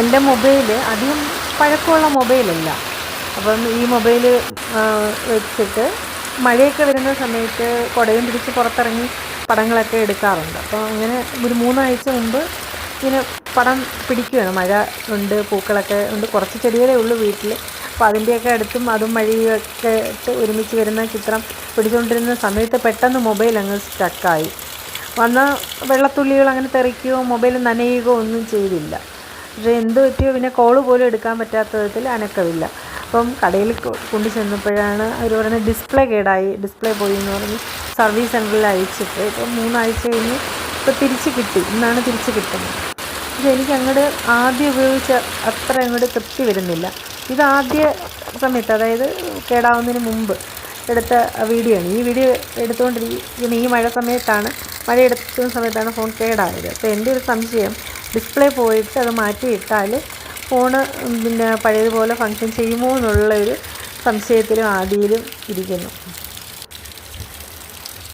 എന്റെ മൊബൈൽ അധികം പഴക്കമുള്ള മൊബൈലല്ല. അപ്പം ഈ മൊബൈൽ വെച്ചിട്ട് മഴയൊക്കെ വരുന്ന സമയത്ത് കുടയും പിടിച്ച് പുറത്തിറങ്ങി പടങ്ങളൊക്കെ എടുക്കാറുണ്ട്. അപ്പോൾ അങ്ങനെ ഒരു മൂന്നാഴ്ച മുമ്പ് ഇങ്ങനെ പടം പിടിക്കുകയാണ് മഴ ഉണ്ട് പൂക്കളൊക്കെ ഉണ്ട് കുറച്ച് ചെടികളേ ഉള്ളൂ വീട്ടിൽ അപ്പോൾ അതിന്റെയൊക്കെ അടുത്തും അതും മഴയൊക്കെ ഇട്ട് ഒരുമിച്ച് വരുന്ന ചിത്രം പിടിച്ചുകൊണ്ടിരുന്ന സമയത്ത് പെട്ടെന്ന് മൊബൈൽ അങ്ങ് സ്റ്റക്കായി. വന്ന വെള്ളത്തുള്ളികൾ അങ്ങനെ തെറിക്കുകയോ മൊബൈൽ നനയുകയോ ഒന്നും ചെയ്തില്ല. പക്ഷേ എന്ത് പറ്റിയോ പിന്നെ കോൾ പോലും എടുക്കാൻ പറ്റാത്ത വിധത്തിൽ അനക്കമില്ല അപ്പം കടയിൽ കൊണ്ടു ചെന്നപ്പോഴാണ് അവർ പറയുന്നത് ഡിസ്പ്ലേ കേടായി. ഡിസ്പ്ലേ പോയി എന്ന് പറഞ്ഞ് സർവീസ് സെന്ററിൽ അയച്ചിട്ട്. ഇപ്പം മൂന്നാഴ്ച കഴിഞ്ഞ് ഇപ്പോൾ തിരിച്ച് കിട്ടി. ഇന്നാണ് തിരിച്ച് കിട്ടുന്നത്. പക്ഷേ എനിക്ക് അങ്ങോട്ട് ആദ്യം ഉപയോഗിച്ച അത്ര അങ്ങോട്ട് തൃപ്തി വരുന്നില്ല. ഇത് ആദ്യ സമയത്ത് അതായത് കേടാവുന്നതിന് മുമ്പ് എടുത്ത വീഡിയോ ആണ് ഈ വീഡിയോ എടുത്തുകൊണ്ടിരിക്കുന്ന ഈ മഴ സമയത്താണ് മഴ എടുക്കുന്ന സമയത്താണ് ഫോൺ കേടായത്. അപ്പോൾ എന്റെ ഒരു സംശയം ഡിസ്പ്ലേ പോയിട്ട് അത് മാറ്റിയിട്ടാൽ ഫോണ് പിന്നെ പഴയതുപോലെ ഫങ്ഷൻ ചെയ്യുമോ എന്നുള്ള ഒരു സംശയത്തിലും ആദിയിലും ഇരിക്കുന്നു.